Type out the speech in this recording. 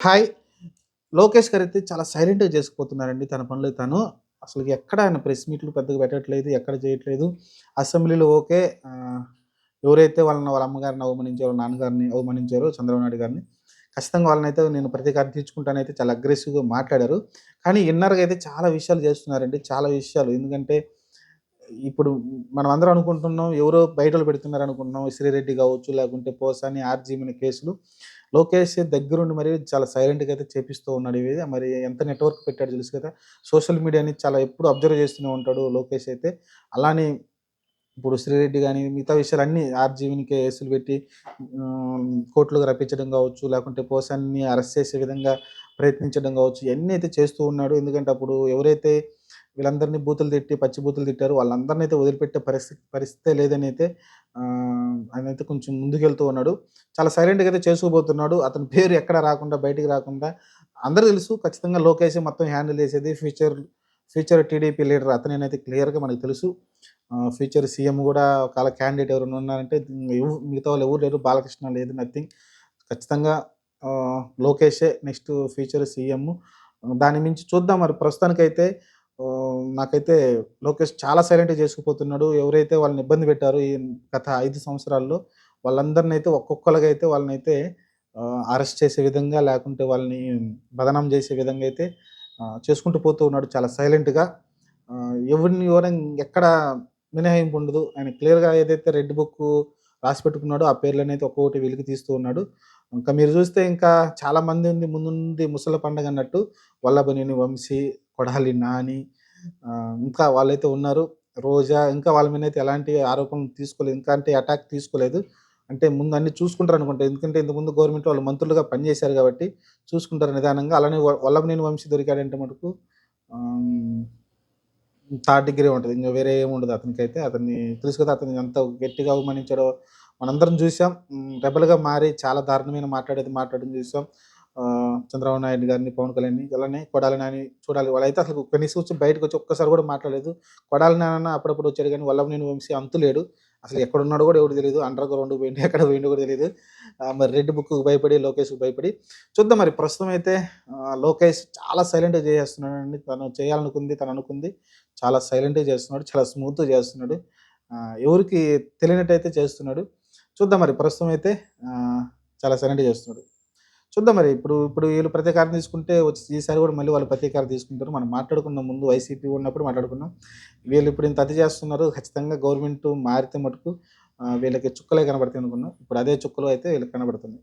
Hi. Lokesh గారు అయితే చాలా సైలెంట్గా చేసుకుపోతున్నారండి తన పనులు. తను అసలు ఎక్కడ ఆయన ప్రెస్ మీట్లు పెద్దగా పెట్టట్లేదు ఎక్కడ చేయట్లేదు. అసెంబ్లీలో ఓకే. ఎవరైతే వాళ్ళని వాళ్ళ అమ్మగారిని అవమానించారో నాన్నగారిని అవమానించారో చంద్రబాబు నాయుడు గారిని ఖచ్చితంగా వాళ్ళనైతే నేను ప్రతీకారం తీర్చుకుంటానైతే చాలా అగ్రెసివ్గా మాట్లాడారు. కానీ ఇన్నర్గా అయితే చాలా విషయాలు చేస్తున్నారండి. చాలా విషయాలు. ఎందుకంటే ఇప్పుడు మనం అందరం అనుకుంటున్నాం ఎవరో బయటలు పెడుతున్నారు అనుకుంటున్నాం శ్రీరెడ్డి కావచ్చు లేకుంటే పోసాని ఆర్జీమిన కేసులు. లోకేష్ దగ్గరుండి మరి చాలా సైలెంట్గా అయితే చేపిస్తూ ఉన్నాడు. ఇవి మరి ఎంత నెట్వర్క్ పెట్టాడు తెలుసు కదా. సోషల్ మీడియాని చాలా ఎప్పుడు అబ్జర్వ్ చేస్తూనే ఉంటాడు లోకేష్ అయితే. అలానే ఇప్పుడు శ్రీరెడ్డి కానీ మిగతా విషయాలు అన్నీ ఆర్జీవిని కేసులు పెట్టి కోర్టులకు రప్పించడం కావచ్చు లేకుంటే పోసాన్ని అరెస్ట్ చేసే విధంగా ప్రయత్నించడం కావచ్చు ఇవన్నీ అయితే చేస్తూ ఉన్నాడు. ఎందుకంటే అప్పుడు ఎవరైతే వీళ్ళందరినీ బూతులు తిట్టి పచ్చి బూతులు తిట్టారు. వాళ్ళందరినీ అయితే వదిలిపెట్టే పరిస్థితి పరిస్థితే లేదని అయితే ఆయన అయితే కొంచెం ముందుకెళ్తూ ఉన్నాడు. చాలా సైలెంట్గా అయితే చేసుకుపోతున్నాడు. అతని పేరు ఎక్కడ రాకుండా బయటికి రాకుండా. అందరూ తెలుసు ఖచ్చితంగా లోకేష్ మొత్తం హ్యాండిల్ చేసేది ఫ్యూచర్ ఫ్యూచర్ టీడీపీ లీడర్ అతనేనైతే క్లియర్గా మనకు తెలుసు. ఫ్యూచర్ సీఎం కూడా ఒకవేళ క్యాండిడేట్ ఎవరైనా ఉన్నారంటే మిగతా వాళ్ళు ఎవరు లేరు. బాలకృష్ణ లేదు నథింగ్. ఖచ్చితంగా లోకేషే నెక్స్ట్ ఫ్యూచర్ సీఎం. దాని మించి చూద్దాం మరి. ప్రస్తుతానికైతే నాకైతే లోకేష్ చాలా సైలెంట్గా చేసుకుపోతున్నాడు. ఎవరైతే వాళ్ళని ఇబ్బంది పెట్టారో ఈ గత ఐదు సంవత్సరాల్లో వాళ్ళందరిని అయితే ఒక్కొక్కరుగా అయితే వాళ్ళని అయితే అరెస్ట్ చేసే విధంగా లేకుంటే వాళ్ళని బదనాం చేసే విధంగా అయితే చేసుకుంటూ పోతూ ఉన్నాడు చాలా సైలెంట్గా. ఎవరిని ఎవరైనా ఎక్కడ మినహాయింపు ఉండదు. ఆయన క్లియర్గా ఏదైతే రెడ్ బుక్ రాసి పెట్టుకున్నాడో ఆ పేర్లను అయితే ఒక్కొక్కటి వెలికి తీస్తూ ఉన్నాడు. ఇంకా మీరు చూస్తే ఇంకా చాలామంది ఉంది ముందుంది ముసల పండగ అన్నట్టు వల్లభనేని వంశీ కొడాలి నాని. ఇంకా వాళ్ళైతే ఉన్నారు. రోజా ఇంకా వాళ్ళ మీద అయితే ఎలాంటి ఆరోపణలు తీసుకోలేదు. ఇంకా అంటే అటాక్ తీసుకోలేదు. అంటే ముందు అన్ని చూసుకుంటారు అనుకుంటా. ఎందుకంటే ఇంతకుముందు గవర్నమెంట్ వాళ్ళు మంత్రులుగా పనిచేశారు కాబట్టి చూసుకుంటారు నిదానంగా. అలానే వ- వల్లభనేని వంశీ దొరికాడంటే మటుకు థర్డ్ డిగ్రీ ఉంటుంది. ఇంకా వేరే ఏమి ఉండదు అతనికి అయితే అతన్ని తెలుసు కదా అతన్ని ఎంత గట్టిగా అవమానించాడో. మనందరం చూసాం. రెబల్గా మారి చాలా దారుణమైన మాట్లాడేది మాట్లాడడం చూసాం. చంద్రబాబు నాయుడు గారిని పవన్ కళ్యాణ్ అలానే కొడాలి నాని చూడాలి. వాళ్ళైతే అసలు కనీసం వచ్చి బయటకు వచ్చి ఒక్కసారి కూడా మాట్లాడలేదు. కొడాలి నాన్న అప్పుడప్పుడు వచ్చాడు కానీ వల్లభనేని వంశీ అంతులేడు అసలు ఎక్కడున్నాడు కూడా ఎవరు తెలియదు అండర్ గ్రౌండ్ పోయింది ఎక్కడ పోయిండో కూడా తెలియదు మరి రెడ్ బుక్ భయపడి లోకేష్కి భయపడి. చూద్దాం మరి ప్రస్తుతం అయితే లోకేష్ చాలా సైలెంట్గా చేస్తున్నాడు తను చేయాలనుకుంది తను అనుకుంది. చాలా సైలెంట్గా చేస్తున్నాడు చాలా స్మూత్గా చేస్తున్నాడు. ఎవరికి తెలియనట్టయితే చేస్తున్నాడు. చూద్దాం మరి ప్రస్తుతం అయితే చాలా సైలెంట్గా చేస్తున్నాడు. చూద్దాం మరి. ఇప్పుడు ఇప్పుడు వీళ్ళు ప్రతీకారం తీసుకుంటే వచ్చి ఈసారి కూడా మళ్ళీ వాళ్ళు ప్రతీకారం తీసుకుంటారు. మనం మాట్లాడుకున్నాం ముందు వైసీపీ ఉన్నప్పుడు మాట్లాడుకున్నాం వీళ్ళు ఇప్పుడు ఇంత అతి చేస్తున్నారు. ఖచ్చితంగా గవర్నమెంట్ మారితే మటుకు వీళ్ళకి చుక్కలే కనబడతాయి అనుకున్నాం. ఇప్పుడు అదే చుక్కలు అయితే వీళ్ళకి కనబడుతుంది.